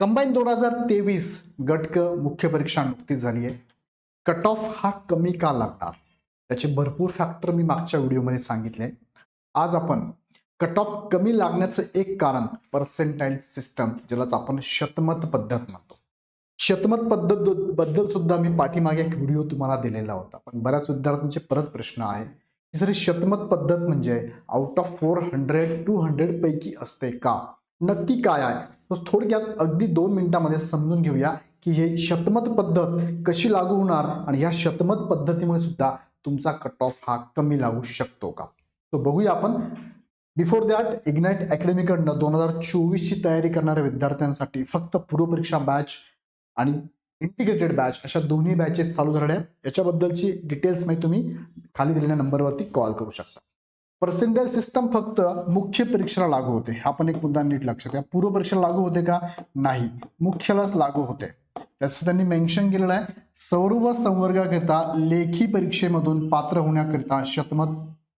Combine दोन हजार तेवीस गटक मुख्य परीक्षा नुकतीच झाली आहे. कट ऑफ हा कमी का लागणार? त्याचे भरपूर फॅक्टर मी मागच्या व्हिडिओमध्ये सांगितले आज आपण कट ऑफ कमी लागण्याचं एक कारण पर्सेंटाईल सिस्टम ज्यालाच आपण शतमत पद्धत म्हणतो. शतमत पद्धत बद्दल सुद्धा मी पाठीमागे एक व्हिडिओ तुम्हाला दिलेला होता. पण बऱ्याच विद्यार्थ्यांचे परत प्रश्न आहे. की सर शतमत पद्धत म्हणजे out of four hundred two hundred पैकी असते का? नक्की काय आहे? तर थोडक्यात अगदी दोन मिनिटांमध्ये समजून घेऊया की हे शतमत पद्धत कशी लागू होणार आणि ह्या शतमत पद्धतीमुळे सुद्धा तुमचा कट ऑफ हा कमी लागू शकतो का? तो बघूया आपण. बिफोर दॅट इग्नाइट अकॅडमीकडनं दोन हजार चोवीसची तयारी करणाऱ्या विद्यार्थ्यांसाठी फक्त पूर्वपरीक्षा बॅच आणि इंटिग्रेटेड बॅच अशा दोन्ही बॅचेस चालू झाल्या आहेत. याच्याबद्दलची डिटेल्स माहिती तुम्ही खाली दिलेल्या नंबरवरती कॉल करू शकता. पर्सेंटेज सिस्टम फक्त मुख्य परीक्षेला लागू होते. हा पण एक मुद्दा नीट लक्षात घ्या. पूर्व परीक्षेला लागू होते का? नाही. मुख्यालाच लागू होते. त्याचं त्यांनी मेन्शन केलेलं आहे. सर्व संवर्गाकरिता लेखी परीक्षेमधून पात्र होण्याकरिता शतमत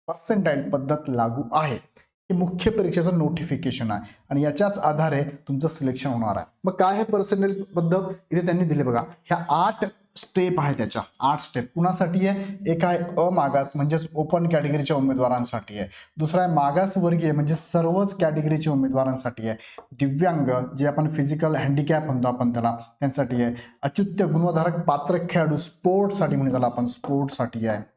पर्सेंटाईल पद्धत लागू आहे. हे मुख्य परीक्षेचं नोटिफिकेशन आहे. आणि याच्याच आधारे तुमचं सिलेक्शन होणार आहे. मग काय हे पर्सेंटेज पद्धत? इथे त्यांनी दिले बघा. ह्या आठ स्टेप आहे त्याच्या. आठ स्टेप कुणासाठी आहे? एक आहे अमागास म्हणजेच ओपन कॅटेगरीच्या उमेदवारांसाठी आहे. दुसरा आहे मागासवर्गीय म्हणजे सर्वच कॅटेगरीच्या उमेदवारांसाठी आहे. दिव्यांग जे आपण फिजिकल हँडिकॅप म्हणतो आपण त्याला त्यांसाठी आहे. अच्युत्य गुणधारक पात्र खेळाडू स्पोर्टसाठी म्हणजे त्याला आपण स्पोर्टसाठी आहे.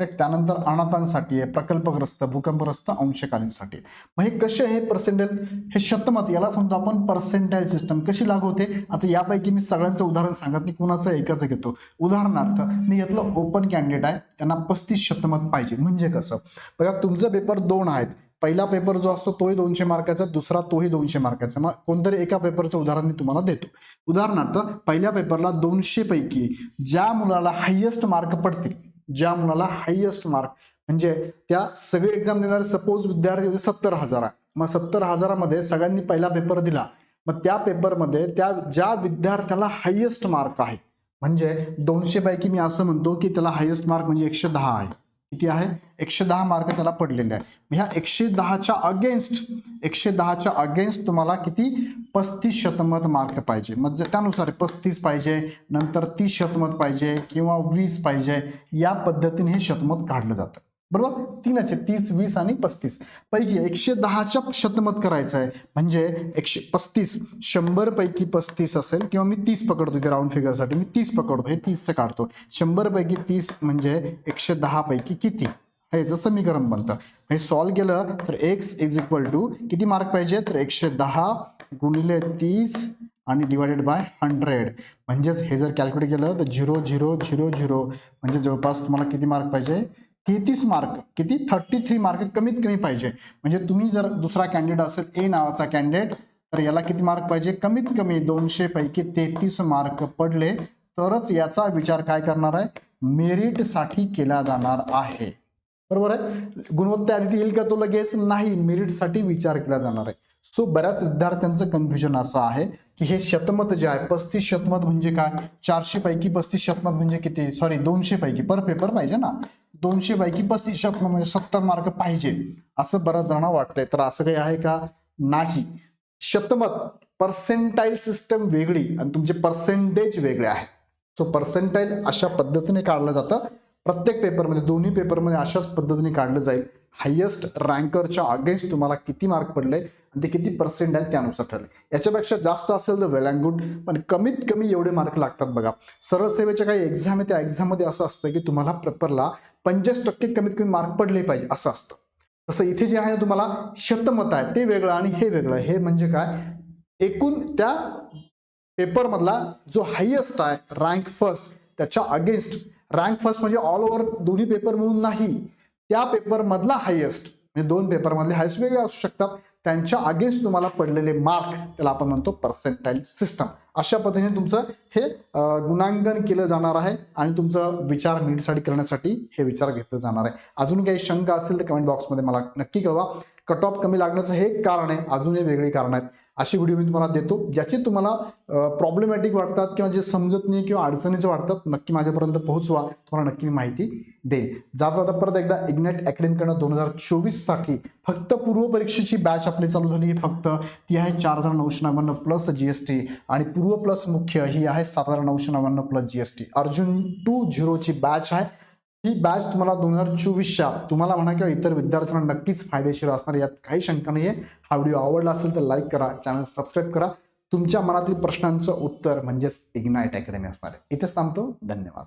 करेक्ट त्यानंतर अनाथांसाठी आहे प्रकल्पग्रस्त भूकंपग्रस्त अंशकालीनसाठी. मग हे कसे आहे पर्सेंटेज हे शतमत यालाच म्हणतो आपण पर्सेंटाईल सिस्टम कशी लागू होते? आता यापैकी मी सगळ्यांचं उदाहरण सांगत मी कुणाचं एकाच घेतो. उदाहरणार्थ मी घेतलं ओपन कॅन्डिडेट आहे त्यांना पस्तीस शतमत पाहिजे. म्हणजे कसं? बघा तुमचं पेपर दोन आहेत. पहिला पेपर जो असतो तोही दोनशे मार्काचा दुसरा तोही दोनशे मार्काचा. मग कोणतरी एका पेपरचं उदाहरण मी तुम्हाला देतो. उदाहरणार्थ पहिल्या पेपरला दोनशे पैकी ज्या मुलाला हायेस्ट मार्क पडतील ज्या मुलाला हायेस्ट मार्क म्हणजे त्या सगळे एक्झाम देणारे सपोज विद्यार्थी होते सत्तर हजार. मग सत्तर हजारामध्ये सगळ्यांनी पहिला पेपर दिला. मग त्या पेपरमध्ये त्या ज्या विद्यार्थ्याला हायेस्ट मार्क आहे म्हणजे दोनशे पैकी मी असं म्हणतो की त्याला हायेस्ट मार्क म्हणजे एकशे दहा आहे. किती आहे? एकशे दहा मार्क त्याला पडलेले आहे. ह्या एकशे दहाच्या अगेन्स्ट एकशे दहाच्या अगेन्स्ट तुम्हाला किती? पस्तीस शतमत मार्क पाहिजे. म्हणजे त्यानुसार पस्तीस पाहिजे नंतर तीस शतमत पाहिजे किंवा वीस पाहिजे या पद्धतीने हे शतमत काढलं जातं. बरोबर? तीन असे तीस वीस आणि पस्तीस. पैकी एकशे दहाच्या शतमत करायचं आहे म्हणजे एकशे पस्तीस शंभर पैकी पस्तीस असेल किंवा मी तीस पकडतो इथे राऊंड फिगरसाठी मी तीस पकडतो. हे तीसचं काढतो. शंभर पैकी तीस म्हणजे एकशे दहा पैकी किती? हे याचं समीकरण बनतं. हे सॉल्व केलं तर एक्स इज इक्वल टू किती मार्क पाहिजे? तर एकशे दहा गुणिले तीस आणि डिवायडेड बाय हंड्रेड म्हणजेच हे जर कॅल्क्युलेट केलं तर झिरो झिरो झिरो झिरो म्हणजे जवळपास तुम्हाला किती मार्क पाहिजे? तेहतीस मार्क किती? थर्टी थ्री मार्क कमीत कमी पाहिजे. म्हणजे तुम्ही जर दुसरा कॅन्डिडेट असेल ए नावाचा कॅन्डिडेट तर याला किती मार्क पाहिजे? कमीत कमी दोनशे पैकी तेहतीस मार्क पडले तरच याचा विचार काय करणार आहे? मेरिटसाठी केला जाणार आहे. बरोबर आहे? गुणवत्ता यादीत येईल का तो लगेच? नाही. मेरिटसाठी विचार केला जाणार आहे. सो बऱ्याच विद्यार्थ्यांचं कन्फ्युजन असं आहे की हे शतमत जे आहे पस्तीस शतमत म्हणजे काय? चारशे पैकी पस्तीस शतमत म्हणजे किती? सॉरी दोनशे पैकी. पर पेपर पाहिजे ना? दोनशे पैकी पस्तीस शतमत म्हणजे सत्तर मार्क पाहिजे असं बऱ्याच जणांना वाटतंय. तर असं काही आहे का? नाही. शतमत पर्सेंटाईल सिस्टम वेगळी आणि तुमचे पर्सेंटेज वेगळे आहे. सो पर्सेंटाईल अशा पद्धतीने काढलं जातं. प्रत्येक पेपरमध्ये दोन्ही पेपरमध्ये अशाच पद्धतीने काढलं जाईल. हायेस्ट रँकरच्या अगेन्स्ट तुम्हाला किती मार्क पडले आणि ते किती पर्सेंट आहेत त्यानुसार ठरले. याच्यापेक्षा जास्त असेल तर वेल अँड गुड पण कमीत कमी एवढे मार्क लागतात बघा. सरळ सेवेच्या काही एक्झाम आहे त्या एक्झाममध्ये असं असतं की तुम्हाला पेपरला पंचवीस टक्के कमीत कमी मार्क पडले पाहिजे असं असतं. तसं इथे जे आहे ना तुम्हाला शतमत आहे ते वेगळं आणि हे वेगळं. हे म्हणजे काय? एकूण त्या पेपरमधला जो हायेस्ट आहे रँक फर्स्ट त्याच्या अगेन्स्ट रँक फर्स्ट म्हणजे ऑल ओव्हर दोन्ही पेपर मिळून नाही. त्या पेपरमधला हायेस्ट म्हणजे दोन पेपरमधले हायेस्ट वेगळे असू शकतात. त्यांच्या अगेन्स्ट तुम्हाला पडलेले मार्क त्याला आपण म्हणतो पर्सेंटाईल सिस्टम अशा पद्धतीने तुमचं हे गुणांकन केलं जाणार आहे आणि तुमचं विचार नीटसाठी करण्यासाठी हे विचार घेतलं जाणार आहे. अजून काही शंका असेल तर कमेंट बॉक्समध्ये मला नक्की कळवा. कट ऑफ कमी लागण्याचं हे एक कारण आहे. अजूनही वेगळी कारण आहेत. असे व्हिडिओ मी तुम्हाला देतो ज्याचे तुम्हाला प्रॉब्लेमॅटिक वाटतात किंवा जे समजत नाही किंवा अडचणीचे वाटतात नक्की माझ्यापर्यंत पोहोचवा. तुम्हाला नक्की मी माहिती देईल. जाता जाता परत एकदा इग्नेट अकॅडमीकडनं दोन हजार चोवीससाठी फक्त पूर्व परीक्षेची बॅच आपली चालू झाली. आहे फक्त ती आहे चार हजार नऊशे नव्याण्णव प्लस जी एस टी आणि पूर्व प्लस मुख्य ही आहे सात हजार नऊशे नव्याण्णव plus G S T Arjun two झिरोची batch आहे. ही बॅच तुम्हाला दोन हजार चोवीसच्या तुम्हाला म्हणा किंवा इतर विद्यार्थ्यांना नक्कीच फायदेशीर असणार यात काही शंका नाही आहे हा व्हिडिओ आवडला असेल तर लाईक करा चॅनल सबस्क्राईब करा. तुमच्या मनातील प्रश्नांचं उत्तर म्हणजेच इग्नाइट अकॅडमी असणार आहे. इथेच थांबतो. धन्यवाद.